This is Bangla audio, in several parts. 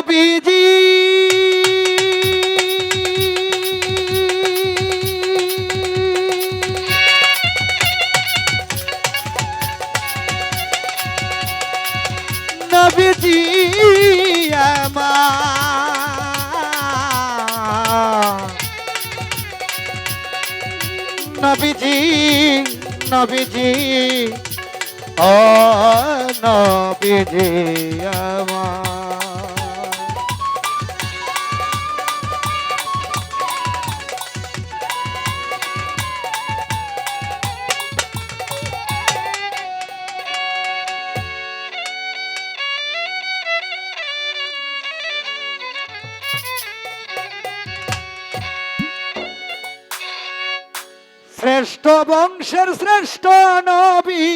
নবীজি। নবীজি নবীজি নবীজি ও নবীজি আমার। শ্রেষ্ঠ বংশের শ্রেষ্ঠ নবী।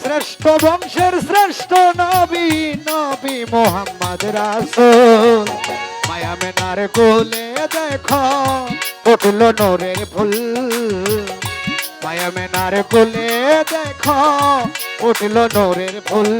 শ্রেষ্ঠ বংশের শ্রেষ্ঠ নবী নবী মোহাম্মদ রাসূল। মায়া মেনার কোলে দেখো উঠল নোরের ফুল। মায়া মেনার কোলে দেখো উঠল নোরের ফুল।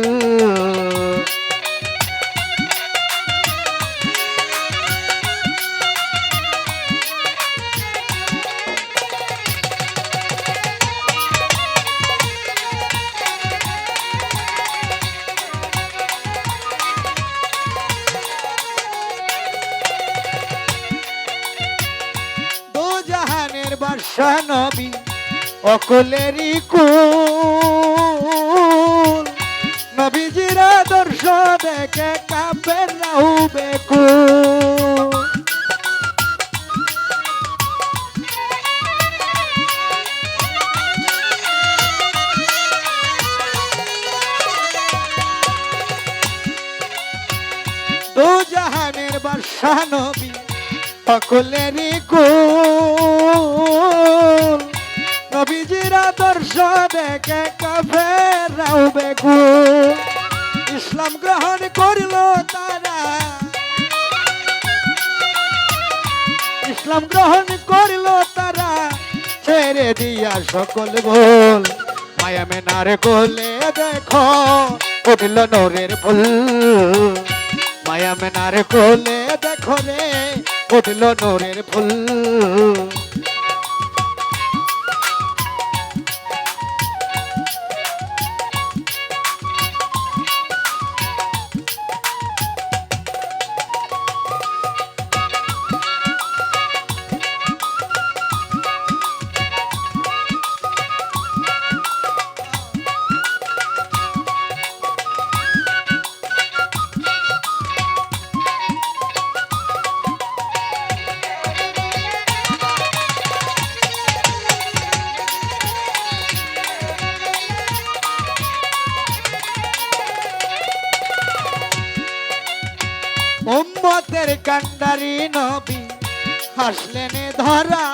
জাহানের নবী অকলেরই কুল। নবীজির আদর্শ দেখে কাপের রাহু বেকুল। দু জাহানের বাদশা নবী সকলেরই কুল নবীজির আদর্শ দেখে কাফের বেকুল ইসলাম গ্রহণ করিল তারা। ইসলাম গ্রহণ করিল তারা। ছেড়ে দিয়া সকল ভুল। মায়া মেনার কোলে দেখো, উঠল নোরের ফুল। মায়া মেনার কোলে দেখো রে। উঠল নোরের ফুল। উম্মতের কান্ডারি নবী হাসলেন ধরা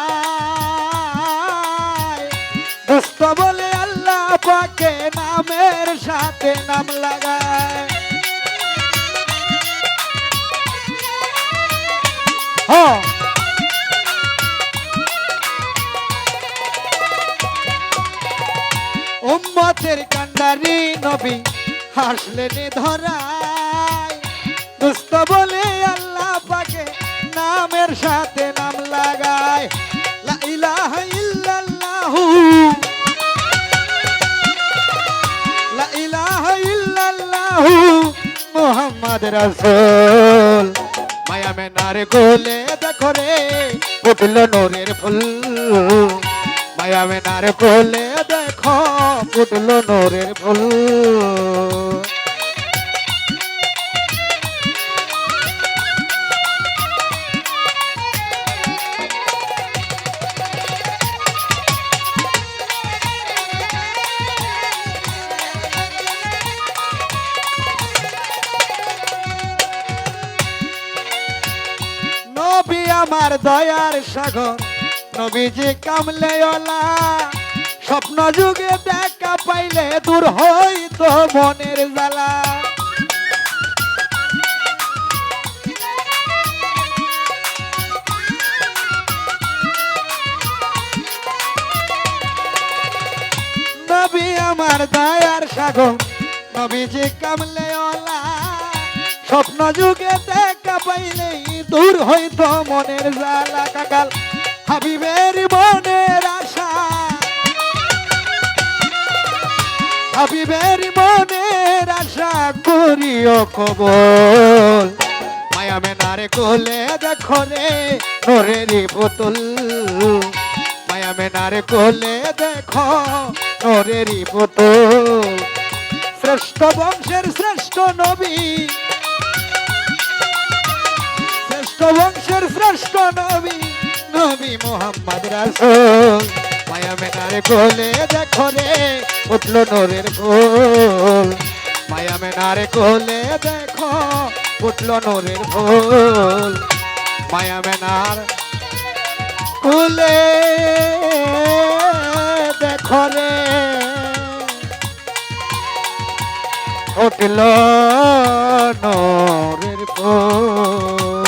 দুষ্ট বলে আল্লাহ পাকে নামের সাথে নাম লাগায়। হ্যাঁ। উম্মতের কান্ডারি নবী হাসলেন ধরায়। দুস্থ বলে আল্লাহ পাকে, নামের সাথে নাম লাগায়। লা ইলাহা মুহাম্মদ রাসূল। মায়া মেনার গোলে দেখো রে উঠল নোরের ফুল। মায়া মেনার কোলে দেখো উঠল নোরের ফুল। আমার দয়ার সাগর। নবীজি কামলে স্বপ্ন যুগে দেখা পাইলে দূর হইতো মনের জ্বালা। নবী আমার দয়ার সাগর, নবীজি কামলে ওলা স্বপ্ন যুগে দেখা পাইলেই দূর হইতো মনের জ্বালা কাকাল। হাবিবের মনের আশা। হাবিবের মনের আশা করিও কবল। মায়া মেনারে কোলে দেখো রে নোরেরই পুতুল। মায়া মেনারে কোলে দেখো নোরেরই পুতুল। শ্রেষ্ঠ বংশের শ্রেষ্ঠ নবী বংশের শ্রেষ্ঠ নবী নবী মোহাম্মদ রাসূল। মায়া মেনারে কোলে দেখো রে, উঠল নোরের ফুল। মায়া মেনারে কোলে দেখো, উঠল নোরের ফুল। মায়া মেনার কোলে দেখো রে। উঠল নোরের ফুল।